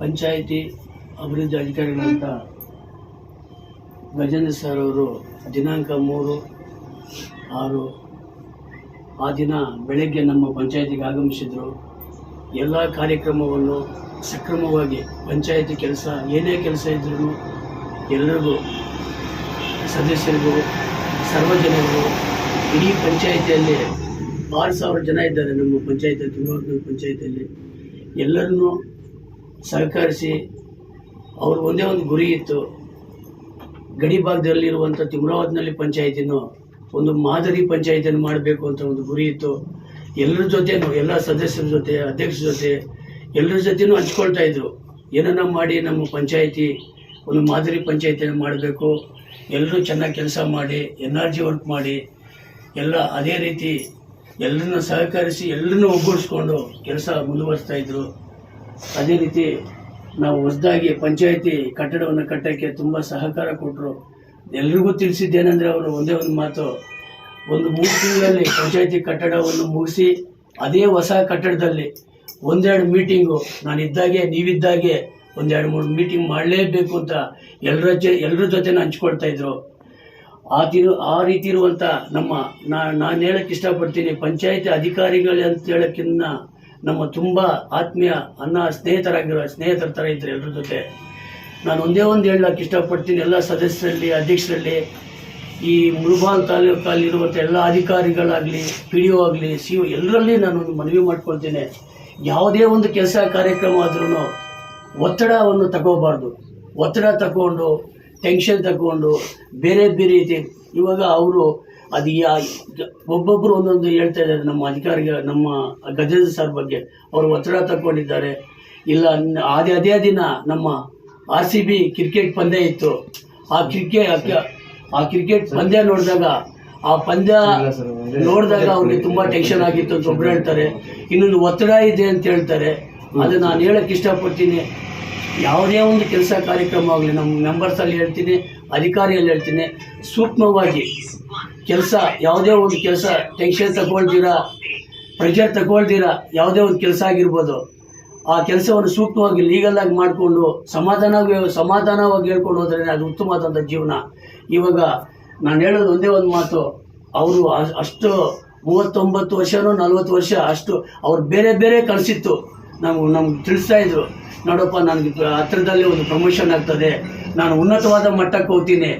ಪಂಚಾಯಿತಿ ಅಭಿವೃದ್ಧಿ ಅಧಿಕಾರಿಗಳಂತ ಗಜೇಂದ್ರ ಸರ್ ಅವರು ದಿನಾಂಕ ಮೂರು, ಆರು, ಆ ದಿನ ಬೆಳಗ್ಗೆ ನಮ್ಮ ಪಂಚಾಯತಿಗೆ ಆಗಮಿಸಿದರು. ಎಲ್ಲ ಕಾರ್ಯಕ್ರಮವನ್ನು ಸಕ್ರಮವಾಗಿ ಪಂಚಾಯತಿ ಕೆಲಸ, ಏನೇ ಕೆಲಸ ಇದ್ರೂ ಎಲ್ಲರಿಗೂ ಸದಸ್ಯರಿಗೂ ಸರ್ವಜನರಿಗೂ ಇಡೀ ಪಂಚಾಯಿತಿಯಲ್ಲಿ ಆರು ಸಾವಿರ ಜನ ಇದ್ದಾರೆ ನಮ್ಮ ಪಂಚಾಯತಿ, ತಿರುವನಂತಪುರ ಪಂಚಾಯತಿಯಲ್ಲಿ. ಎಲ್ಲರನ್ನೂ ಸಹಕರಿಸಿ ಅವ್ರ ಒಂದೇ ಒಂದು ಗುರಿ ಇತ್ತು. ಗಡಿ ಭಾಗದಲ್ಲಿರುವಂಥ ತಿಮ್ರಾವತ್ನಲ್ಲಿ ಪಂಚಾಯತಿನೂ ಒಂದು ಮಾದರಿ ಪಂಚಾಯಿತಿಯನ್ನು ಮಾಡಬೇಕು ಅಂತ ಒಂದು ಗುರಿ ಇತ್ತು. ಎಲ್ಲರ ಜೊತೆನೂ, ಎಲ್ಲ ಸದಸ್ಯರ ಜೊತೆ, ಅಧ್ಯಕ್ಷರ ಜೊತೆ ಎಲ್ಲರ ಜೊತೆನೂ ಹಂಚ್ಕೊಳ್ತಾ ಇದ್ರು. ಏನನ್ನ ಮಾಡಿ ನಮ್ಮ ಪಂಚಾಯಿತಿ ಒಂದು ಮಾದರಿ ಪಂಚಾಯತಿಯನ್ನು ಮಾಡಬೇಕು. ಎಲ್ಲರೂ ಚೆನ್ನಾಗಿ ಕೆಲಸ ಮಾಡಿ, ಎನ್ ಆರ್ ಜಿ ವರ್ಕ್ ಮಾಡಿ, ಎಲ್ಲ ಅದೇ ರೀತಿ ಎಲ್ಲರನ್ನ ಸಹಕರಿಸಿ ಎಲ್ಲರನ್ನೂ ಒಗ್ಗೂಡಿಸ್ಕೊಂಡು ಕೆಲಸ ಮುಂದುವರಿಸ್ತಾ ಇದ್ರು. ಅದೇ ರೀತಿ ನಾವು ಹೊಸದಾಗಿ ಪಂಚಾಯಿತಿ ಕಟ್ಟಡವನ್ನು ಕಟ್ಟೋಕ್ಕೆ ತುಂಬ ಸಹಕಾರ ಕೊಟ್ಟರು. ಎಲ್ರಿಗೂ ತಿಳಿಸಿದ್ದೇನೆಂದರೆ ಅವರು ಒಂದೇ ಒಂದು ಮಾತು. ಒಂದು ಮೂರು ತಿಂಗಳಲ್ಲಿ ಪಂಚಾಯಿತಿ ಕಟ್ಟಡವನ್ನು ಮುಗಿಸಿ ಅದೇ ಹೊಸ ಕಟ್ಟಡದಲ್ಲಿ ಒಂದೆರಡು ಮೀಟಿಂಗು. ನಾನು ಇದ್ದಾಗೆ ನೀವಿದ್ದಾಗೆ ಒಂದೆರಡು ಮೂರು ಮೀಟಿಂಗ್ ಮಾಡಲೇಬೇಕು ಅಂತ ಎಲ್ಲರ ಜೊತೆ ಎಲ್ಲರ ಜೊತೆ ಹಂಚ್ಕೊಳ್ತಾ ಇದ್ರು. ಆ ತಿರು, ಆ ರೀತಿ ಇರುವಂಥ ನಮ್ಮ ನಾನು ಹೇಳಕ್ಕೆ ಇಷ್ಟಪಡ್ತೀನಿ ಪಂಚಾಯಿತಿ ಅಧಿಕಾರಿಗಳು ಅಂತ ಹೇಳೋಕ್ಕಿಂತ ನಮ್ಮ ತುಂಬ ಆತ್ಮೀಯ ಅನ್ನ ಸ್ನೇಹಿತರಾಗಿರೋ ಸ್ನೇಹಿತರ ಥರ ಇದ್ದರೆ ಎಲ್ಲರ ಜೊತೆ. ನಾನು ಒಂದೇ ಒಂದು ಹೇಳಕ್ಕೆ ಇಷ್ಟಪಡ್ತೀನಿ ಎಲ್ಲ ಸದಸ್ಯರಲ್ಲಿ, ಅಧ್ಯಕ್ಷರಲ್ಲಿ. ಈ ಮುರುಬಾನ್ ತಾಲೂಕಲ್ಲಿರುವಂಥ ಎಲ್ಲ ಅಧಿಕಾರಿಗಳಾಗಲಿ ಪಿ ಡಿ ಒ ಆಗಲಿ, ಸಿ ಒ ಎಲ್ಲರಲ್ಲಿ ನಾನು ಒಂದು ಮನವಿ ಮಾಡ್ಕೊಳ್ತೇನೆ. ಯಾವುದೇ ಒಂದು ಕೆಲಸ ಕಾರ್ಯಕ್ರಮ ಆದ್ರೂ ಒತ್ತಡವನ್ನು ತಗೋಬಾರ್ದು. ಒತ್ತಡ ತಗೊಂಡು ಟೆನ್ಷನ್ ತಗೊಂಡು, ಬೇರೆ ಬೇರೆ ರೀತಿ ಇವಾಗ ಅವರು ಅದು ಯಾ ಒಬ್ಬೊಬ್ಬರು ಒಂದೊಂದು ಹೇಳ್ತಾ ಇದ್ದಾರೆ ನಮ್ಮ ಅಧಿಕಾರಿಗಳ ನಮ್ಮ ಗಜೇಂದ್ರ ಸರ್ ಬಗ್ಗೆ. ಅವರು ಒತ್ತಡ ತಕ್ಕೊಂಡಿದ್ದಾರೆ. ಇಲ್ಲ ಅದೇ ಅದೇ ದಿನ ನಮ್ಮ ಆರ್ ಸಿ ಬಿ ಕ್ರಿಕೆಟ್ ಪಂದ್ಯ ಇತ್ತು. ಆ ಕ್ರಿಕೆಟ್ ಆ ಕ್ರಿಕೆಟ್ ಪಂದ್ಯ ನೋಡಿದಾಗ ಆ ಪಂದ್ಯ ನೋಡಿದಾಗ ಅವ್ರಿಗೆ ತುಂಬಾ ಟೆನ್ಷನ್ ಆಗಿತ್ತು ಅಂತ ಒಬ್ರು ಹೇಳ್ತಾರೆ. ಇನ್ನೊಂದು ಒತ್ತಡ ಇದೆ ಅಂತ ಹೇಳ್ತಾರೆ. ಅದು ನಾನು ಹೇಳಕ್ ಇಷ್ಟಪಡ್ತೀನಿ. ಯಾವುದೇ ಒಂದು ಕೆಲಸ ಕಾರ್ಯಕ್ರಮ ಆಗಲಿ ನಮ್ಮ ಮೆಂಬರ್ಸಲ್ಲಿ ಹೇಳ್ತೀನಿ. ಅಧಿಕಾರಿಯಲ್ಲಿ ಹೇಳ್ತೀನಿ, ಸೂಕ್ಷ್ಮವಾಗಿ ಕೆಲಸ, ಯಾವುದೇ ಒಂದು ಕೆಲಸ ಟೆನ್ಷನ್ ತಗೊಳ್ತೀರಾ ಪ್ರೆಷರ್ ತಗೊಳ್ತೀರಾ, ಯಾವುದೇ ಒಂದು ಕೆಲಸ ಆಗಿರ್ಬೋದು, ಆ ಕೆಲಸವನ್ನು ಸೂಕ್ಷ್ಮವಾಗಿ ಲೀಗಲ್ ಆಗಿ ಮಾಡಿಕೊಂಡು ಸಮಾಧಾನ ಸಮಾಧಾನವಾಗಿ ಹೇಳ್ಕೊಂಡು ಹೋದ್ರೆ ಅದು ಉತ್ತಮವಾದಂಥ ಜೀವನ. ಇವಾಗ ನಾನು ಹೇಳೋದು ಒಂದೇ ಒಂದು ಮಾತು, ಅವರು ಅಷ್ಟು ಮೂವತ್ತೊಂಬತ್ತು ವರ್ಷನೂ ನಲ್ವತ್ತು ವರ್ಷ ಅಷ್ಟು ಅವ್ರು ಬೇರೆ ಬೇರೆ ಕಳಿಸಿತ್ತು. ನಮ್ಗೆ ನಮ್ಗೆ ತಿಳಿಸ್ತಾ ಇದ್ರು. ನೋಡಪ್ಪ, ನನಗೆ, ಹತ್ರದಲ್ಲಿ ಒಂದು ಪ್ರಮೋಷನ್ ಆಗ್ತದೆ. ನಾನು ಉನ್ನತವಾದ ಮಟ್ಟಕ್ಕೆ ಹೋಗ್ತೀನಿ.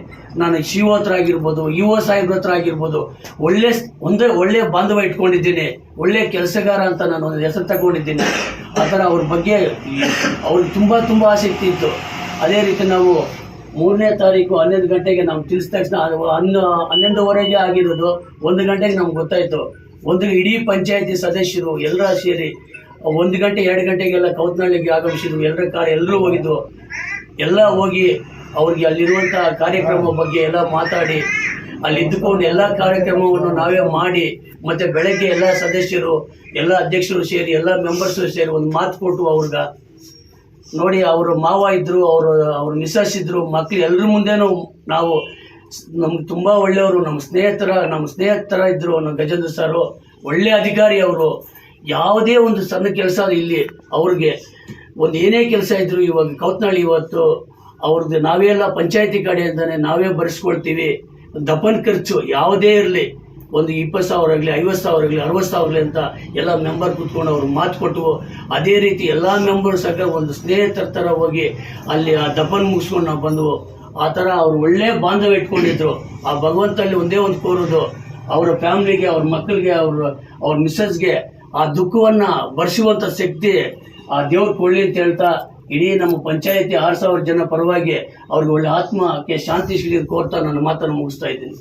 ನಾನು ಒ ಹತ್ರ ಆಗಿರ್ಬೋದು ಯು ಒ ಸಾಹೇಬ್ರ ಹತ್ರ ಆಗಿರ್ಬೋದು, ಒಳ್ಳೆ ಒಂದೇ ಒಳ್ಳೆ ಬಾಂಧವ ಇಟ್ಕೊಂಡಿದ್ದೀನಿ. ಒಳ್ಳೆ ಕೆಲಸಗಾರ ಅಂತ ನಾನು ಒಂದು ಹೆಸರು ತಗೊಂಡಿದ್ದೀನಿ. ಆ ಥರ ಅವ್ರ ಬಗ್ಗೆ ಅವ್ರಿಗೆ ತುಂಬ ತುಂಬ ಆಸಕ್ತಿ ಇತ್ತು. ಅದೇ ರೀತಿ ನಾವು ಮೂರನೇ ತಾರೀಕು ಹನ್ನೊಂದು ಗಂಟೆಗೆ ನಾವು ತಿಳಿಸಿದ ತಕ್ಷಣ ಅದು ಹನ್ನೊ, ಹನ್ನೊಂದುವರೆಗೆ ಆಗಿರೋದು, ಒಂದು ಗಂಟೆಗೆ ನಮ್ಗೆ ಗೊತ್ತಾಯಿತು. ಒಂದು ಇಡೀ ಪಂಚಾಯತಿ ಸದಸ್ಯರು ಎಲ್ಲರ ಸೇರಿ, ಒಂದು ಗಂಟೆ, ಎರಡು ಗಂಟೆಗೆಲ್ಲ ಕೌತ್ನಳ್ಳಿಗೆ ಆಗಮಿಸಿದ್ರು. ಎಲ್ಲರ ಕಾರ್ ಎಲ್ಲರೂ ಹೋಗಿದ್ದು ಎಲ್ಲ ಹೋಗಿ ಅವ್ರಿಗೆ ಅಲ್ಲಿರುವಂಥ ಕಾರ್ಯಕ್ರಮ ಬಗ್ಗೆ ಎಲ್ಲ ಮಾತಾಡಿ ಅಲ್ಲಿ ಇದ್ದುಕೊಂಡು ಎಲ್ಲ ಕಾರ್ಯಕ್ರಮವನ್ನು ನಾವೇ ಮಾಡಿ, ಮತ್ತೆ ಬೆಳಗ್ಗೆ ಎಲ್ಲ ಸದಸ್ಯರು, ಎಲ್ಲ ಅಧ್ಯಕ್ಷರು ಸೇರಿ, ಎಲ್ಲ ಮೆಂಬರ್ಸು ಸೇರಿ ಒಂದು ಮಾತು ಕೊಟ್ಟು ಅವ್ರಿಗೆ. ನೋಡಿ, ಅವರು ಮಾವ ಇದ್ದರು ಅವರು, ಅವ್ರ ಮಿಸಸ್ ಇದ್ದರು ಮಕ್ಳು ಎಲ್ಲರ ಮುಂದೆನೂ ನಾವು ನಮ್ಗೆ ತುಂಬ ಒಳ್ಳೆಯವರು ನಮ್ಮ ಸ್ನೇಹಿತರ ನಮ್ಮ ಸ್ನೇಹಿತರ ಇದ್ದರು ನಮ್ಮ ಗಜೇಂದ್ರ ಸರು ಒಳ್ಳೆಯ ಅಧಿಕಾರಿ ಅವರು. ಯಾವುದೇ ಒಂದು ಸಣ್ಣ ಕೆಲಸ ಇಲ್ಲಿ ಅವ್ರಿಗೆ. ಒಂದು ಏನೇ ಕೆಲಸ ಇದ್ರು ಇವಾಗ ಕೌತ್ನಾಳಿ ಇವತ್ತು ಅವ್ರದ್ದು ನಾವೆಲ್ಲ ಪಂಚಾಯತಿ ಕಡೆ ಅಂತಾನೆ ನಾವೇ ಭರಿಸ್ಕೊಳ್ತೀವಿ ದಪನ್ ಖರ್ಚು ಯಾವುದೇ ಇರಲಿ, ಒಂದು ಇಪ್ಪತ್ತು ಸಾವಿರ ಆಗಲಿ, ಐವತ್ತು ಸಾವಿರ ಆಗಲಿ, ಅರವತ್ತು ಸಾವಿರ ಅಂತ ಎಲ್ಲ ಮೆಂಬರ್ ಕೂತ್ಕೊಂಡು ಅವ್ರು ಮಾತು ಕೊಟ್ಟು, ಅದೇ ರೀತಿ ಎಲ್ಲ ಮೆಂಬರ್ ಸಹ ಒಂದು ಸ್ನೇಹಿತರ ಥರ ಹೋಗಿ ಅಲ್ಲಿ ಆ ದಪನ್ ಮುಗಿಸ್ಕೊಂಡು ನಾವು ಬಂದವು. ಆ ಥರ ಅವ್ರು ಒಳ್ಳೆ ಬಾಂಧವ್ಯ ಇಟ್ಕೊಂಡಿದ್ರು. ಆ ಭಗವಂತಲ್ಲಿ ಒಂದೇ ಒಂದು ಕೋರೋದು, ಅವರ ಫ್ಯಾಮ್ಲಿಗೆ, ಅವ್ರ ಮಕ್ಕಳಿಗೆ, ಅವರು, ಅವ್ರ ಮಿಸ್ಸಸ್ಗೆ ಆ ದುಃಖವನ್ನು ಭರಿಸುವಂಥ ಶಕ್ತಿ ಆ ದೇವ್ರ ಕೊಳ್ಳಿ ಅಂತ ಹೇಳ್ತಾ ಇಡೀ ನಮ್ಮ ಪಂಚಾಯತಿ ಆರು ಸಾವಿರ ಜನ ಪರವಾಗಿ ಅವ್ರಿಗೆ ಒಳ್ಳೆ ಆತ್ಮಕ್ಕೆ ಶಾಂತಿ ಸಿಗಲಿ ಕೋರ್ತಾ ನನ್ನ ಮಾತನ್ನು ಮುಗಿಸ್ತಾ ಇದ್ದೀನಿ.